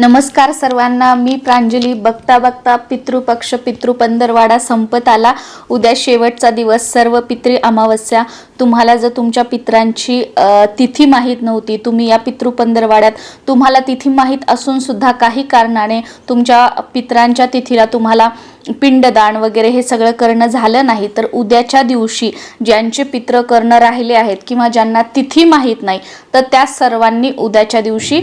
नमस्कार सर्वांना मी प्रांजली. बघता बघता पितृपक्ष पितृपंधरवाडा संपत आला. उद्या शेवटचा दिवस. सर्व पितृ अमावस्या तुम्हाला जर तुमच्या पित्रांची तिथी माहीत नव्हती तुम्ही या पितृपंधरवाड्यात तुम्हाला तिथी माहीत असून सुद्धा काही कारणाने तुमच्या पित्रांच्या तिथीला तुम्हाला पिंडदान वगैरे हे सगळं करणं झालं नाही तर उद्याच्या दिवशी ज्यांचे पित्र करणं राहिले आहेत किंवा ज्यांना तिथी माहीत नाही तर त्या सर्वांनी उद्याच्या दिवशी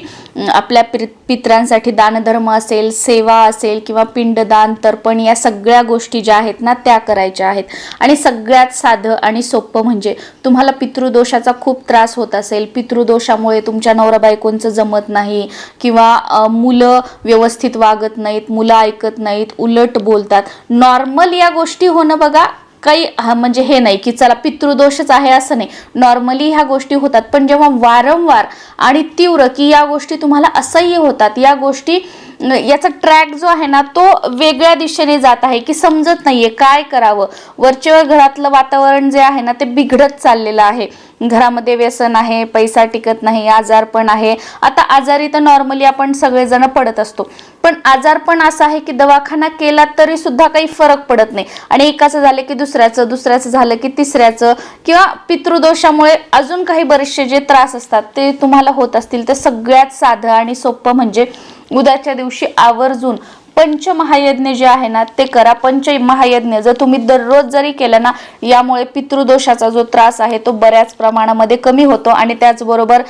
आपल्या पिर पित्रांसाठी दानधर्म असेल सेवा असेल किंवा पिंडदान तर्पण या सगळ्या गोष्टी ज्या आहेत ना त्या करायच्या आहेत. आणि सगळ्यात साधं आणि सोपं म्हणजे तुम्हाला पितृदोषाचा खूप त्रास होत असेल. पितृदोषामुळे तुमच्या नवरा बायकोंचं जमत नाही किंवा मुलं व्यवस्थित वागत नाहीत मुलं ऐकत नाहीत उलट बोलतात. नॉर्मल या गोष्टी होणं बघा काही म्हणजे हे नाही की चला पितृदोषच आहे असं नाही. नॉर्मली ह्या गोष्टी होतात. पण जेव्हा वारंवार आणि तीव्र की या गोष्टी तुम्हाला असह्य होतात या गोष्टी याचा ट्रॅक जो आहे ना तो वेगळ्या दिशेने जात आहे की समजत नाहीये काय करावं? वरचेवर घरातलं वातावरण जे आहे ना ते बिघडत चाललेलं आहे. घरामध्ये व्यसन आहे पैसा टिकत नाही आजारपण आहे. आता आजारी तर नॉर्मली आपण सगळेजण पडत असतो. पण आजारपण असा आहे की दवाखाना केला तरी सुद्धा काही फरक पडत नाही. आणि एकाचं झालं की दुसऱ्याचं दुसऱ्याचं झालं की तिसऱ्याचं किंवा पितृदोषामुळे अजून काही बरेचसे जे त्रास असतात ते तुम्हाला होत असतील तर सगळ्यात साधं आणि सोपं म्हणजे उद्याच्या दिवशी आवर्जून पंचमहायज्ञ जे आहे ना ते करा. पंच महायज्ञ जर तुम्ही दररोज जरी केलं ना यामुळे पितृदोषाचा जो त्रास आहे तो बऱ्याच प्रमाणामध्ये कमी होतो आणि त्याचबरोबर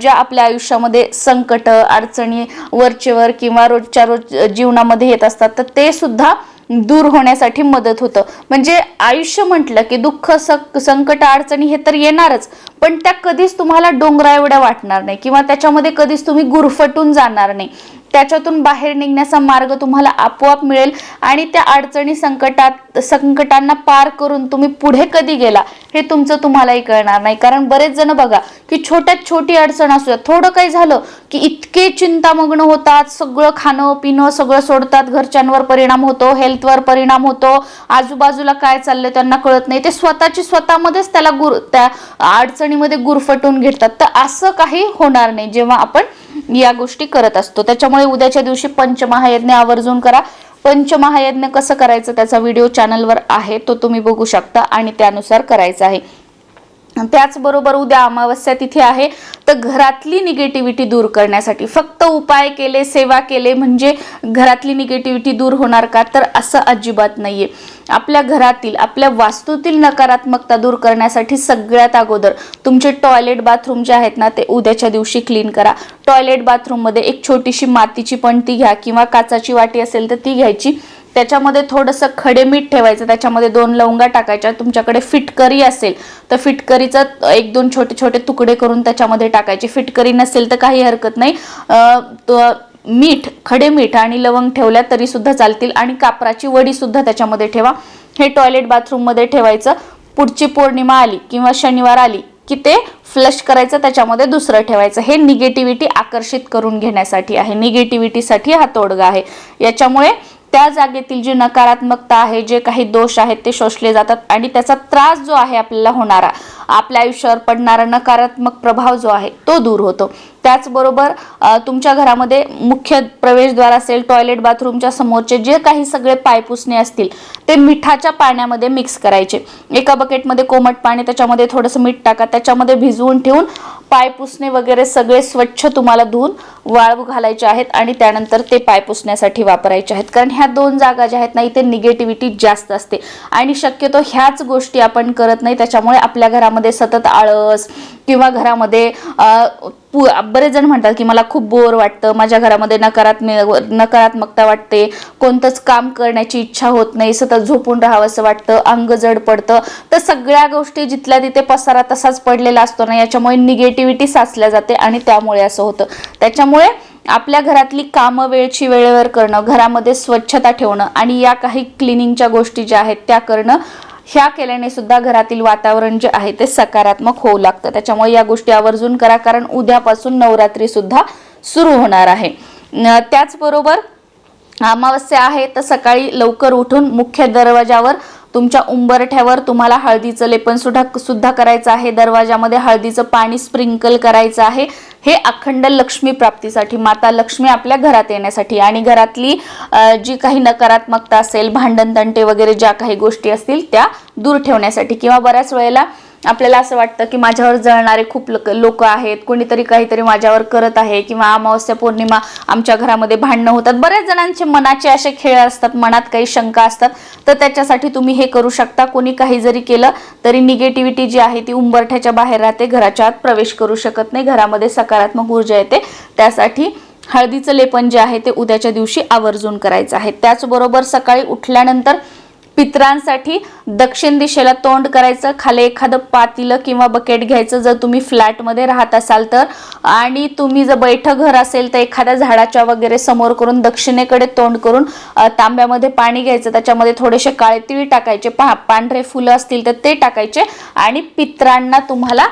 ज्या आपल्या आयुष्यामध्ये संकट अडचणी वरचेवर किंवा रोजच्या रोज जीवनामध्ये येत असतात तर ते सुद्धा दूर होण्यासाठी मदत होतं. म्हणजे आयुष्य म्हटलं की दुःख सक संकट अडचणी हे तर येणारच. पण त्या कधीच तुम्हाला डोंगरा एवढ्या वाटणार नाही किंवा त्याच्यामध्ये कधीच तुम्ही गुरफटून जाणार नाही. त्याच्यातून बाहेर निघण्याचा मार्ग तुम्हाला आपोआप मिळेल आणि त्या अडचणी संकटात संकटांना पार करून तुम्ही पुढे कधी गेला हे तुमचं तुम्हालाही कळणार नाही. कारण बरेच जण बघा की छोट्यात छोटी अडचण असू द्या. थोडं काही झालं की इतके चिंतामग्न होतात सगळं खाणं पिणं सगळं सोडतात घरच्यांवर परिणाम होतो हेल्थ हेल्थवर परिणाम होतो. आजूबाजूला काय चाललंय त्यांना कळत नाही. ते स्वतःची स्वतःमध्येच त्याला गुर त्या अडचणीमध्ये गुरफटून घेतात. तर असं काही होणार नाही जेव्हा आपण या गोष्टी करत असतो. त्याच्यामुळे उद्याच्या दिवशी पंचमहायज्ञ आवर्जून करा. पंचमहायज्ञ कसं करायचं त्याचा व्हिडिओ चॅनलवर आहे. तो तुम्ही बघू शकता आणि त्यानुसार करायचं आहे. त्याचबरोबर उद्या अमावस्या तिथे आहे. तर घरातली निगेटिव्हिटी दूर करण्यासाठी फक्त उपाय केले सेवा केले म्हणजे घरातली निगेटिव्हिटी दूर होणार का? तर असं अजिबात नाहीये. आपल्या घरातील आपल्या वास्तूतील नकारात्मकता दूर करण्यासाठी सगळ्यात अगोदर तुमचे टॉयलेट बाथरूम जे आहेत ना ते उद्याच्या दिवशी क्लीन करा. टॉयलेट बाथरूममध्ये एक छोटीशी मातीची पणती घ्या किंवा काचाची वाटी असेल तर ती घ्यायची. त्याच्यामध्ये थोडंसं खडे मीठ ठेवायचं त्याच्यामध्ये दोन लवंगा टाकायच्या तुमच्याकडे फिटकरी असेल तर फिटकरीचं एक दोन छोटे छोटे तुकडे करून त्याच्यामध्ये टाकायचे. फिटकरी नसेल तर काही हरकत नाही. मीठ खडे मीठ आणि लवंग ठेवल्या तरी सुद्धा चालतील आणि कापराची वडी सुद्धा त्याच्यामध्ये ठेवा. हे टॉयलेट बाथरूममध्ये ठेवायचं. पुढची पौर्णिमा आली किंवा शनिवार आली की ते फ्लश करायचं त्याच्यामध्ये दुसरं ठेवायचं. हे निगेटिव्हिटी आकर्षित करून घेण्यासाठी आहे. निगेटिव्हिटीसाठी हा तोडगा आहे. याच्यामुळे त्या जागेतील जी नकारात्मकता आहे जे काही दोष आहेत ते शोषले जातात आणि त्याचा त्रास जो आहे आपल्याला होणारा आपल्या आयुष्यावर पडणारा नकारात्मक प्रभाव जो आहे तो दूर होतो. त्याचबरोबर तुमच्या घरामध्ये मुख्य प्रवेशद्वार असेल टॉयलेट बाथरूमच्या समोरचे जे काही सगळे पायपुसणे असतील ते मिठाच्या पाण्यामध्ये मिक्स करायचे. एका बकेटमध्ये कोमट पाणी त्याच्यामध्ये थोडंसं मीठ टाका त्याच्यामध्ये भिजवून ठेवून पाय पुसणे वगैरे सगळे स्वच्छ तुम्हाला धुवून वाळू घालायचे आहेत आणि त्यानंतर ते पाय पुसण्यासाठी वापरायचे आहेत. कारण ह्या दोन जागा ज्या आहेत ना इथे निगेटिव्हिटी जास्त असते. आणि शक्यतो ह्याच गोष्टी आपण करत नाही त्याच्यामुळे आपल्या घरामध्ये सतत आळस किंवा घरामध्ये पु बरेच जण म्हणतात की मला खूप बोर वाटतं माझ्या घरामध्ये नकारात्मक नकारात्मकता वाटते कोणतंच काम करण्याची इच्छा होत नाही सतत झोपून राहावंसं वाटतं अंग जड पडतं. तर सगळ्या गोष्टी जिथल्या तिथे पसारा तसाच पडलेला असतो ना याच्यामुळे निगेटिव्हिटी साचल्या जाते आणि त्यामुळे असं होतं. त्याच्यामुळे आपल्या घरातली कामं वेळची वेळेवर करणं घरामध्ये स्वच्छता ठेवणं आणि या काही क्लिनिंगच्या गोष्टी ज्या आहेत त्या करणं ह्या केल्याने सुद्धा घरातील वातावरण जे आहे ते सकारात्मक होऊ लागतं. त्याच्यामुळे या गोष्टी आवर्जून करा कारण उद्यापासून नवरात्री सुद्धा सुरू होणार आहे. त्याचबरोबर अमावस्या आहे तर सकाळी लवकर उठून मुख्य दरवाजावर तुमच्या उंबरठ्यावर तुम्हाला हळदीचं लेपन सुद्धा सुद्धा करायचं आहे. दरवाजामध्ये हळदीचं पाणी स्प्रिंकल करायचं आहे. हे अखंड लक्ष्मी प्राप्तीसाठी माता लक्ष्मी आपल्या घरात येण्यासाठी आणि घरातली जी काही नकारात्मकता असेल भांडण तंटे वगैरे ज्या काही गोष्टी असतील त्या दूर ठेवण्यासाठी किंवा बऱ्याच वेळेला आपल्याला असं वाटतं की माझ्यावर जळणारे खूप लोक आहेत. कोणीतरी काहीतरी माझ्यावर करत आहे किंवा अमावस्या पौर्णिमा आमच्या घरामध्ये भांडणं होतात. बऱ्याच जणांचे मनाचे असे खेळ असतात मनात काही शंका असतात. तर त्याच्यासाठी तुम्ही हे करू शकता. कोणी काही जरी केलं तरी निगेटिव्हिटी जी आहे ती उंबरठ्याच्या बाहेर राहते. घराच्या आत प्रवेश करू शकत नाही. घरामध्ये सकारात्मक ऊर्जा येते. त्यासाठी हळदीचं लेपन जे आहे ते उद्याच्या दिवशी आवर्जून करायचं आहे. त्याचबरोबर सकाळी उठल्यानंतर पित्रांसाठी दक्षिण दिशेला तोंड करायचं खाली एखादं पातीलं किंवा बकेट घ्यायचं जर तुम्ही फ्लॅटमध्ये राहत असाल तर. आणि तुम्ही जर बैठक घर असेल तर एखाद्या झाडाच्या वगैरे समोर करून दक्षिणेकडे तोंड करून तांब्यामध्ये पाणी घ्यायचं त्याच्यामध्ये थोडेसे काळे तिळ टाकायचे पहा पांढरे फुलं असतील तर ते टाकायचे. आणि पित्रांना तुम्हाला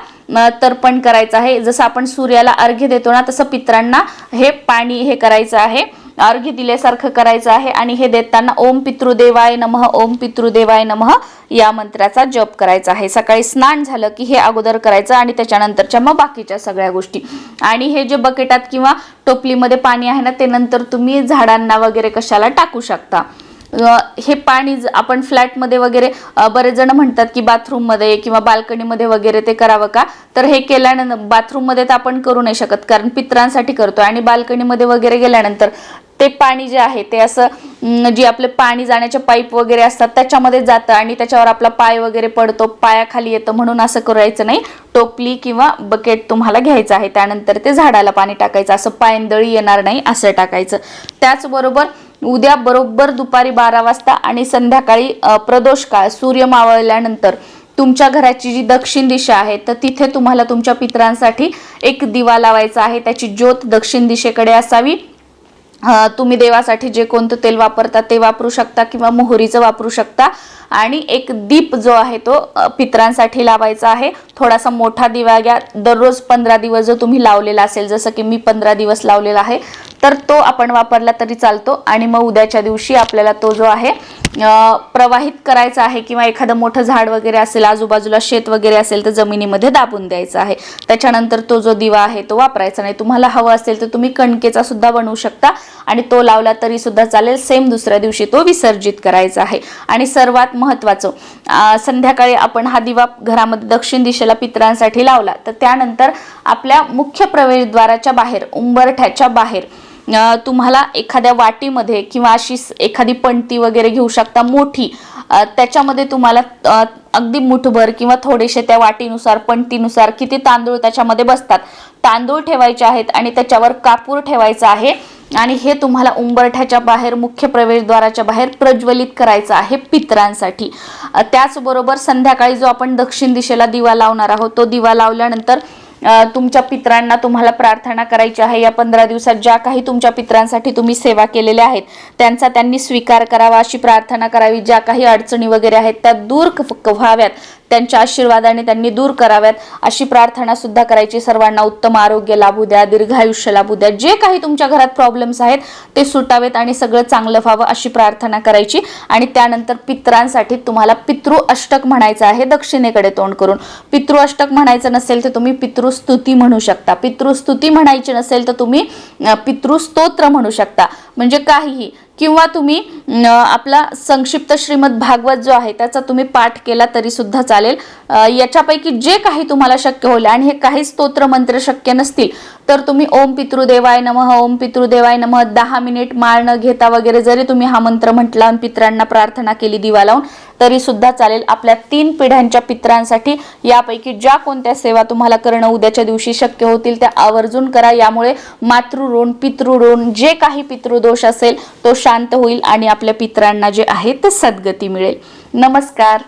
तर्पण करायचं आहे. जसं आपण सूर्याला अर्घ्य देतो ना तसं पित्रांना हे पाणी हे करायचं आहे. अर्घ्य दिल्यासारखं करायचं आहे आणि हे देताना ओम पितृदेवाय नमः ओम पितृदेवाय नमः या मंत्राचा जप करायचा आहे. सकाळी स्नान झालं की हे अगोदर करायचं आणि त्याच्यानंतरच्या मग बाकीच्या सगळ्या गोष्टी. आणि हे जे बकेटात किंवा टोपलीमध्ये पाणी आहे ना ते नंतर तुम्ही झाडांना वगैरे कशाला टाकू शकता. हे पाणी आपण फ्लॅटमध्ये वगैरे बरेच जण म्हणतात की बाथरूममध्ये किंवा बाल्कनीमध्ये वगैरे ते करावं का? तर हे केल्यानंतर बाथरूममध्ये तर आपण करू नाही शकत कारण पित्रांसाठी करतो आणि बाल्कनीमध्ये वगैरे गेल्यानंतर ते पाणी जे आहे ते असं जे आपले पाणी जाण्याचे पाईप वगैरे असतात त्याच्यामध्ये जातं आणि त्याच्यावर आपला पाय वगैरे पडतो पायाखाली येतं म्हणून असं करायचं नाही. टोपली किंवा बकेट तुम्हाला घ्यायचं आहे त्यानंतर ते झाडाला पाणी टाकायचं असं पायंदळी येणार नाही असं टाकायचं. त्याचबरोबर उद्या बरोबर दुपारी बारा वाजता आणि संध्याकाळी प्रदोष काळ सूर्य मावळल्यानंतर तुमच्या घराची जी दक्षिण दिशा आहे तर तिथे तुम्हाला तुमच्या पितरांसाठी एक दिवा लावायचा आहे त्याची ज्योत दक्षिण दिशेकडे असावी. तुम्ही देवासाठी जे कोणतं तेल वापरता ते वापरू शकता किंवा मोहरीचं वापरू शकता. आणि एक दीप जो आहे तो पित्रांसाठी पितरांसाठी लावायचा आहे. थोडासा मोठा दिवा घ्या. दररोज पंधरा दिवस जो तुम्ही लावलेला असेल जसं की मी पंधरा दिवस लावलेला आहे तर तो आपण वापरला तरी चालतो. आणि मग उद्याच्या दिवशी आपल्याला तो जो आहे प्रवाहित करायचा आहे किंवा एखादं मोठं झाड वगैरे असेल आजूबाजूला शेत वगैरे असेल तर जमिनीमध्ये दाबून द्यायचं आहे. त्याच्यानंतर तो जो दिवा आहे तो वापरायचा नाही. तुम्हाला हवं असेल तर तुम्ही कणकेचा सुद्धा बनवू शकता. आणि तो लावला तरी सुद्धा चालेल. सेम दुसऱ्या दिवशी तो विसर्जित करायचा आहे. आणि सर्वात महत्त्वाचं संध्याकाळी आपण हा दिवा घरामध्ये दक्षिण दिशेला पितरांसाठी लावला तर त्यानंतर आपल्या मुख्य प्रवेशद्वाराच्या बाहेर उंबरठ्याच्या बाहेर तुम्हाला एखाद्या वाटीमध्ये किंवा अशी एखादी पणती वगैरे घेऊ शकता मोठी. त्याच्यामध्ये तुम्हाला अगदी मुठभर किंवा थोडेसे त्या वाटीनुसार पणतीनुसार किती तांदूळ त्याच्यामध्ये बसतात. तांदूळ ठेवायचे आहेत आणि त्याच्यावर कापूर ठेवायचा आहे. आणि हे तुम्हाला उंबरठ्याच्या बाहेर मुख्य प्रवेशद्वाराच्या बाहेर प्रज्वलित करायचं आहे पितरांसाठी. त्याचबरोबर संध्याकाळी जो आपण दक्षिण दिशेला दिवा लावणार आहोत तो दिवा लावल्यानंतर तुमच्या पित्रांना तुम्हाला प्रार्थना करायची आहे. या पंधरा दिवसात ज्या काही तुमच्या पित्रांसाठी तुम्ही सेवा केलेल्या आहेत त्यांचा त्यांनी स्वीकार करावा अशी प्रार्थना करावी. ज्या काही अडचणी वगैरे आहेत त्या दूर व्हाव्यात. त्यांच्या आशीर्वादाने त्यांनी दूर कराव्यात अशी प्रार्थना सुद्धा करायची. सर्वांना उत्तम आरोग्य लाभू द्या दीर्घायुष्य लाभू द्या. जे काही तुमच्या घरात प्रॉब्लेम्स आहेत ते सुटावेत आणि सगळं चांगलं व्हावं अशी प्रार्थना करायची. आणि त्यानंतर पित्रांसाठी तुम्हाला पितृ अष्टक म्हणायचं आहे दक्षिणेकडे तोंड करून. पितृ अष्टक म्हणायचं नसेल तर तुम्ही पितृस्तुती म्हणू शकता. पितृस्तुती म्हणायची नसेल तर तुम्ही पितृस्तोत्र म्हणू शकता. म्हणजे काहीही. किंवा तुम्ही आपला संक्षिप्त श्रीमद भागवत जो आहे त्याचा तुम्ही पाठ केला तरी सुद्धा चालेल. याच्यापैकी जे काही तुम्हाला शक्य होईल आणि हे काही स्तोत्र मंत्र शक्य नसतील तर तुम्ही ओम पितृदेवाय नमः ओम पितृदेवाय नमः दहा मिनिट माळ न घेता वगैरे जरी तुम्ही हा मंत्र म्हटला आणि पित्रांना प्रार्थना केली दिवा लावून तरी सुद्धा चालेल. आपल्या तीन पिढ्यांच्या पित्रांसाठी यापैकी ज्या कोणत्या सेवा तुम्हाला करणं उद्याच्या दिवशी शक्य होतील त्या आवर्जून करा. यामुळे मातृऋण पितृऋण जे काही पितृदोष असेल तो शांत होईल आणि आपल्या पित्रांना जे आहे ते सद्गती मिळेल. नमस्कार.